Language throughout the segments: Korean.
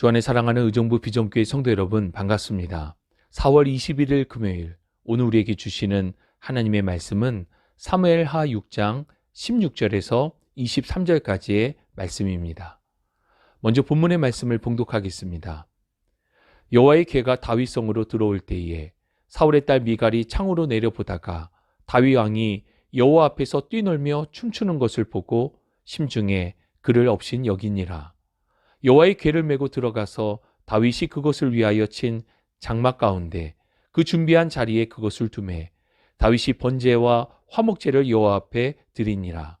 주 안에 사랑하는 의정부 비전교회 성도 여러분 반갑습니다. 4월 21일 금요일 오늘 우리에게 주시는 하나님의 말씀은 사무엘하 6장 16절에서 23절까지의 말씀입니다. 먼저 본문의 말씀을 봉독하겠습니다. 여호와의 개가 다윗 성으로 들어올 때에 사울의 딸 미갈이 창으로 내려보다가 다윗 왕이 여호와 앞에서 뛰놀며 춤추는 것을 보고 심중에 그를 없인 여기니라. 여호와의 궤를 메고 들어가서 다윗이 그것을 위하여 친 장막 가운데 그 준비한 자리에 그것을 두매 다윗이 번제와 화목제를 여호와 앞에 드리니라.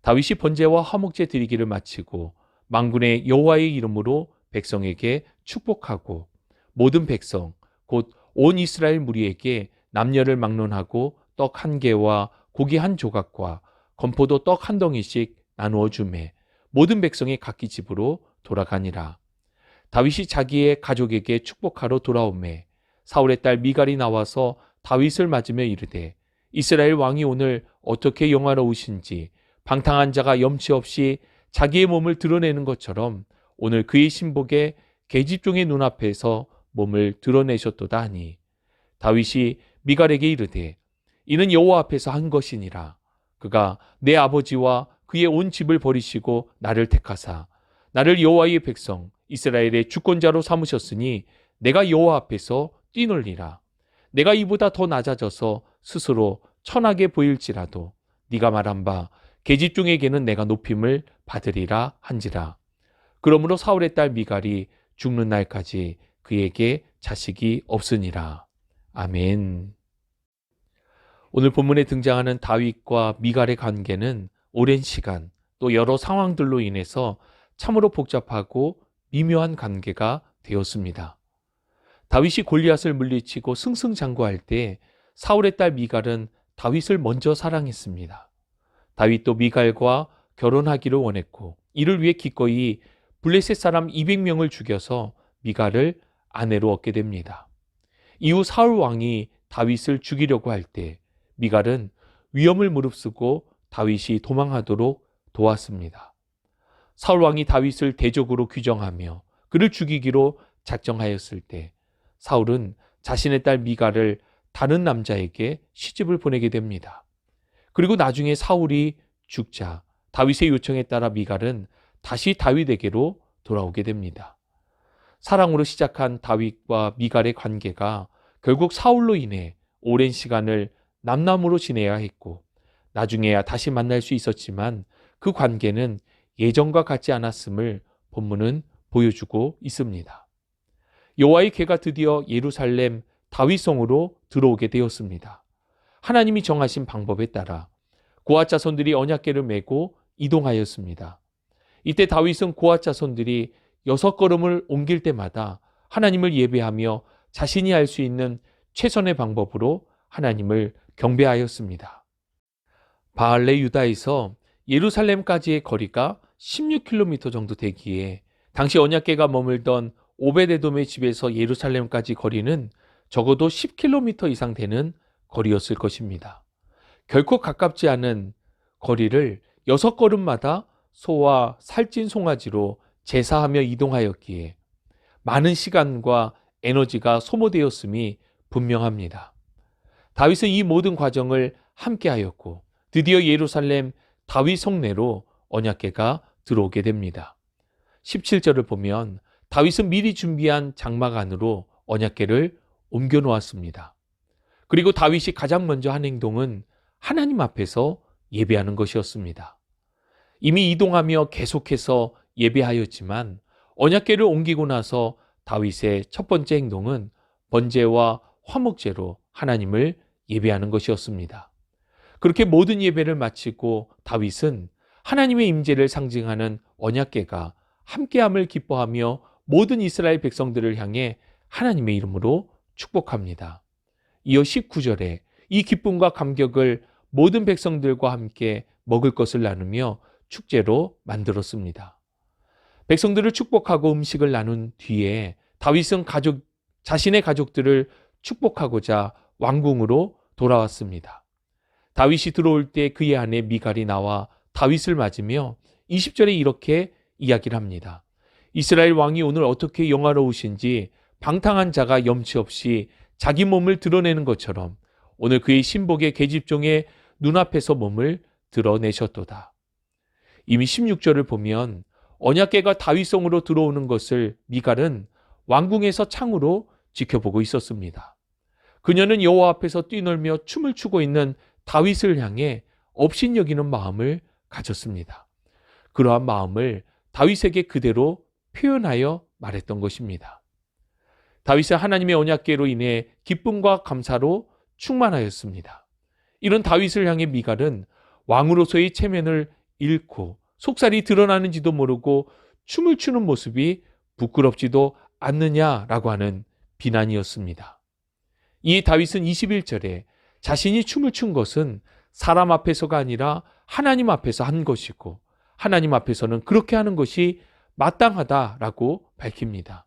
다윗이 번제와 화목제 드리기를 마치고 망군의 여호와의 이름으로 백성에게 축복하고 모든 백성 곧 온 이스라엘 무리에게 남녀를 막론하고 떡 한 개와 고기 한 조각과 건포도 떡 한 덩이씩 나누어 주매 모든 백성이 각기 집으로 돌아가니라. 다윗이 자기의 가족에게 축복하러 돌아오매 사울의 딸 미갈이 나와서 다윗을 맞으며 이르되 이스라엘 왕이 오늘 어떻게 영화로우신지 방탕한 자가 염치 없이 자기의 몸을 드러내는 것처럼 오늘 그의 신복의 계집종의 눈앞에서 몸을 드러내셨도다 하니 다윗이 미갈에게 이르되 이는 여호와 앞에서 한 것이니라 그가 내 아버지와 그의 온 집을 버리시고 나를 택하사 나를 여호와의 백성 이스라엘의 주권자로 삼으셨으니 내가 여호와 앞에서 뛰놀리라 내가 이보다 더 낮아져서 스스로 천하게 보일지라도 네가 말한 바 계집종에게는 내가 높임을 받으리라 한지라 그러므로 사울의 딸 미갈이 죽는 날까지 그에게 자식이 없으니라. 아멘. 오늘 본문에 등장하는 다윗과 미갈의 관계는 오랜 시간 또 여러 상황들로 인해서 참으로 복잡하고 미묘한 관계가 되었습니다. 다윗이 골리앗을 물리치고 승승장구할 때 사울의 딸 미갈은 다윗을 먼저 사랑했습니다. 다윗도 미갈과 결혼하기를 원했고 이를 위해 기꺼이 블레셋 사람 200명을 죽여서 미갈을 아내로 얻게 됩니다. 이후 사울 왕이 다윗을 죽이려고 할 때 미갈은 위험을 무릅쓰고 다윗이 도망하도록 도왔습니다. 사울 왕이 다윗을 대적으로 규정하며 그를 죽이기로 작정하였을 때 사울은 자신의 딸 미갈을 다른 남자에게 시집을 보내게 됩니다. 그리고 나중에 사울이 죽자 다윗의 요청에 따라 미갈은 다시 다윗에게로 돌아오게 됩니다. 사랑으로 시작한 다윗과 미갈의 관계가 결국 사울로 인해 오랜 시간을 남남으로 지내야 했고 나중에야 다시 만날 수 있었지만 그 관계는 예전과 같지 않았음을 본문은 보여주고 있습니다. 여호와의 개가 드디어 예루살렘 다윗성으로 들어오게 되었습니다. 하나님이 정하신 방법에 따라 고아 자손들이 언약궤를 메고 이동하였습니다. 이때 다윗은 고아 자손들이 여섯 걸음을 옮길 때마다 하나님을 예배하며 자신이 할 수 있는 최선의 방법으로 하나님을 경배하였습니다. 바알레 유다에서 예루살렘까지의 거리가 16km 정도 되기에 당시 언약계가 머물던 오베데돔의 집에서 예루살렘까지 거리는 적어도 10km 이상 되는 거리였을 것입니다. 결코 가깝지 않은 거리를 여섯 걸음마다 소와 살찐 송아지로 제사하며 이동하였기에 많은 시간과 에너지가 소모되었음이 분명합니다. 다윗은 이 모든 과정을 함께하였고 드디어 예루살렘 다윗 성내로 언약궤가 들어오게 됩니다. 17절을 보면 다윗은 미리 준비한 장막 안으로 언약궤를 옮겨 놓았습니다. 그리고 다윗이 가장 먼저 한 행동은 하나님 앞에서 예배하는 것이었습니다. 이미 이동하며 계속해서 예배하였지만 언약궤를 옮기고 나서 다윗의 첫 번째 행동은 번제와 화목제로 하나님을 예배하는 것이었습니다. 그렇게 모든 예배를 마치고 다윗은 하나님의 임재를 상징하는 언약궤가 함께함을 기뻐하며 모든 이스라엘 백성들을 향해 하나님의 이름으로 축복합니다. 이어 19절에 이 기쁨과 감격을 모든 백성들과 함께 먹을 것을 나누며 축제로 만들었습니다. 백성들을 축복하고 음식을 나눈 뒤에 다윗은 가족, 자신의 가족들을 축복하고자 왕궁으로 돌아왔습니다. 다윗이 들어올 때 그의 아내 미갈이 나와 다윗을 맞으며 20절에 이렇게 이야기를 합니다. 이스라엘 왕이 오늘 어떻게 영화로우신지 방탕한 자가 염치 없이 자기 몸을 드러내는 것처럼 오늘 그의 신복의 계집종의 눈앞에서 몸을 드러내셨도다. 이미 16절을 보면 언약계가 다윗성으로 들어오는 것을 미갈은 왕궁에서 창으로 지켜보고 있었습니다. 그녀는 여호와 앞에서 뛰놀며 춤을 추고 있는 다윗을 향해 업신여기는 마음을 가졌습니다. 그러한 마음을 다윗에게 그대로 표현하여 말했던 것입니다. 다윗은 하나님의 언약계로 인해 기쁨과 감사로 충만하였습니다. 이런 다윗을 향해 미갈은 왕으로서의 체면을 잃고 속살이 드러나는지도 모르고 춤을 추는 모습이 부끄럽지도 않느냐라고 하는 비난이었습니다. 이 다윗은 21절에 자신이 춤을 춘 것은 사람 앞에서가 아니라 하나님 앞에서 한 것이고 하나님 앞에서는 그렇게 하는 것이 마땅하다라고 밝힙니다.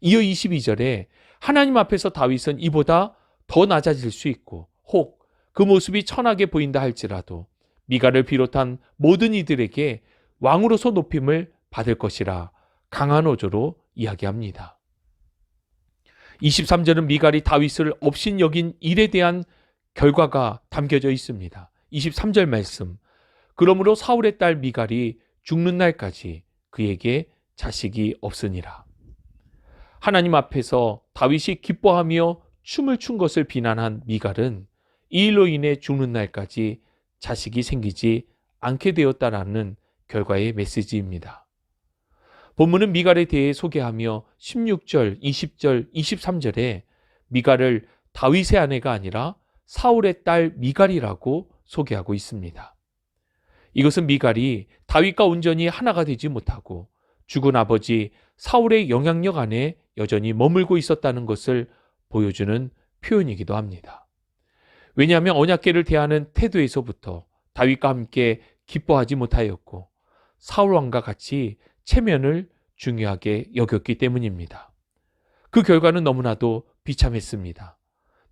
이어 22절에 하나님 앞에서 다윗은 이보다 더 낮아질 수 있고 혹 그 모습이 천하게 보인다 할지라도 미가를 비롯한 모든 이들에게 왕으로서 높임을 받을 것이라 강한 어조로 이야기합니다. 23절은 미갈이 다윗을 업신 여긴 일에 대한 결과가 담겨져 있습니다. 23절 말씀. 그러므로 사울의 딸 미갈이 죽는 날까지 그에게 자식이 없으니라. 하나님 앞에서 다윗이 기뻐하며 춤을 춘 것을 비난한 미갈은 이 일로 인해 죽는 날까지 자식이 생기지 않게 되었다라는 결과의 메시지입니다. 본문은 미갈에 대해 소개하며 16절, 20절, 23절에 미갈을 다윗의 아내가 아니라 사울의 딸 미갈이라고 소개하고 있습니다. 이것은 미갈이 다윗과 온전히 하나가 되지 못하고 죽은 아버지 사울의 영향력 안에 여전히 머물고 있었다는 것을 보여주는 표현이기도 합니다. 왜냐하면 언약계를 대하는 태도에서부터 다윗과 함께 기뻐하지 못하였고 사울 왕과 같이 체면을 중요하게 여겼기 때문입니다. 그 결과는 너무나도 비참했습니다.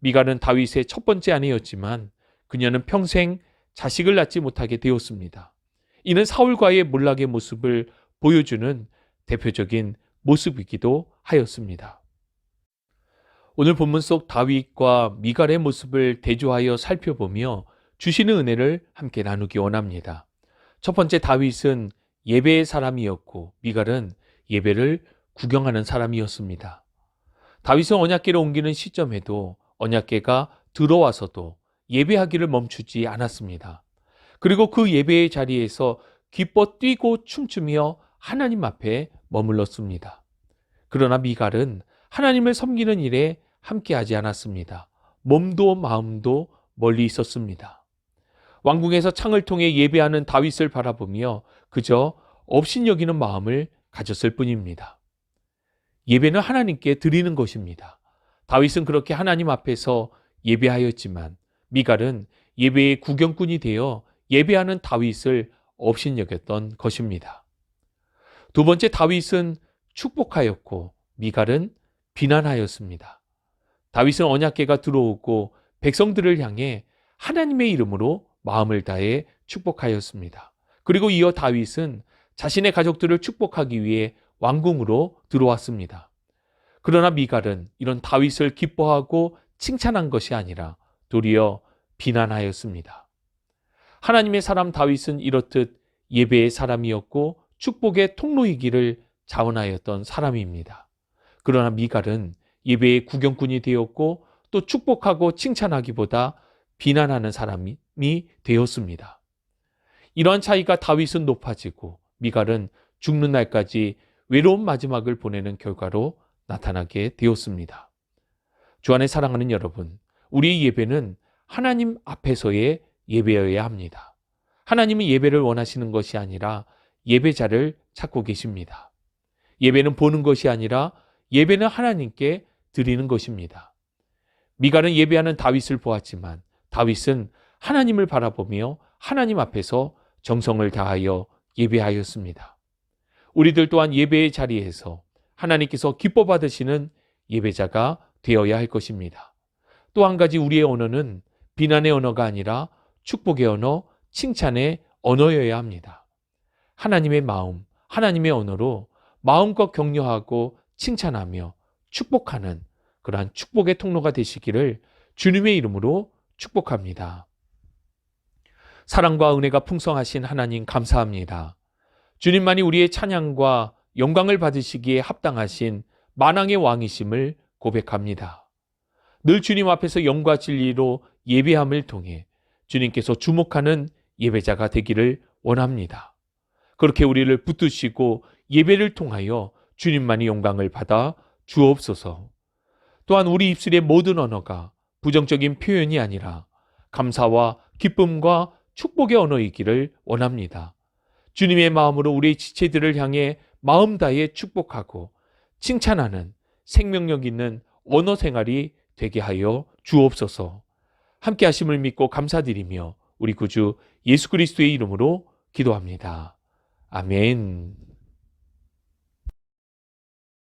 미가는 다윗의 첫 번째 아내였지만 그녀는 평생 자식을 낳지 못하게 되었습니다. 이는 사울과의 몰락의 모습을 보여주는 대표적인 모습이기도 하였습니다. 오늘 본문 속 다윗과 미갈의 모습을 대조하여 살펴보며 주시는 은혜를 함께 나누기 원합니다. 첫 번째 다윗은 예배의 사람이었고 미갈은 예배를 구경하는 사람이었습니다. 다윗은 언약계를 옮기는 시점에도 언약계가 들어와서도 예배하기를 멈추지 않았습니다. 그리고 그 예배의 자리에서 기뻐 뛰고 춤추며 하나님 앞에 머물렀습니다. 그러나 미갈은 하나님을 섬기는 일에 함께하지 않았습니다. 몸도 마음도 멀리 있었습니다. 왕궁에서 창을 통해 예배하는 다윗을 바라보며 그저 업신여기는 마음을 가졌을 뿐입니다. 예배는 하나님께 드리는 것입니다. 다윗은 그렇게 하나님 앞에서 예배하였지만 미갈은 예배의 구경꾼이 되어 예배하는 다윗을 업신여겼던 것입니다. 두 번째 다윗은 축복하였고 미갈은 비난하였습니다. 다윗은 언약계가 들어오고 백성들을 향해 하나님의 이름으로 마음을 다해 축복하였습니다. 그리고 이어 다윗은 자신의 가족들을 축복하기 위해 왕궁으로 들어왔습니다. 그러나 미갈은 이런 다윗을 기뻐하고 칭찬한 것이 아니라 도리어 비난하였습니다. 하나님의 사람 다윗은 이렇듯 예배의 사람이었고 축복의 통로이기를 자원하였던 사람입니다. 그러나 미갈은 예배의 구경꾼이 되었고 또 축복하고 칭찬하기보다 비난하는 사람이 되었습니다. 이러한 차이가 다윗은 높아지고 미갈은 죽는 날까지 외로운 마지막을 보내는 결과로 나타나게 되었습니다. 주 안에 사랑하는 여러분, 우리의 예배는 하나님 앞에서의 예배여야 합니다. 하나님이 예배를 원하시는 것이 아니라 예배자를 찾고 계십니다. 예배는 보는 것이 아니라 예배는 하나님께 드리는 것입니다. 미갈은 예배하는 다윗을 보았지만 다윗은 하나님을 바라보며 하나님 앞에서 정성을 다하여 예배하였습니다. 우리들 또한 예배의 자리에서 하나님께서 기뻐 받으시는 예배자가 되어야 할 것입니다. 또 한 가지 우리의 언어는 비난의 언어가 아니라 축복의 언어, 칭찬의 언어여야 합니다. 하나님의 마음, 하나님의 언어로 마음껏 격려하고 칭찬하며 축복하는 그러한 축복의 통로가 되시기를 주님의 이름으로 축복합니다. 사랑과 은혜가 풍성하신 하나님 감사합니다. 주님만이 우리의 찬양과 영광을 받으시기에 합당하신 만왕의 왕이심을 고백합니다. 늘 주님 앞에서 영과 진리로 예배함을 통해 주님께서 주목하는 예배자가 되기를 원합니다. 그렇게 우리를 붙드시고 예배를 통하여 주님만이 영광을 받아 주옵소서. 또한 우리 입술의 모든 언어가 부정적인 표현이 아니라 감사와 기쁨과 축복의 언어이기를 원합니다. 주님의 마음으로 우리의 지체들을 향해 마음 다해 축복하고 칭찬하는 생명력 있는 언어 생활이 되게 하여 주옵소서. 함께 하심을 믿고 감사드리며 우리 구주 예수 그리스도의 이름으로 기도합니다. 아멘.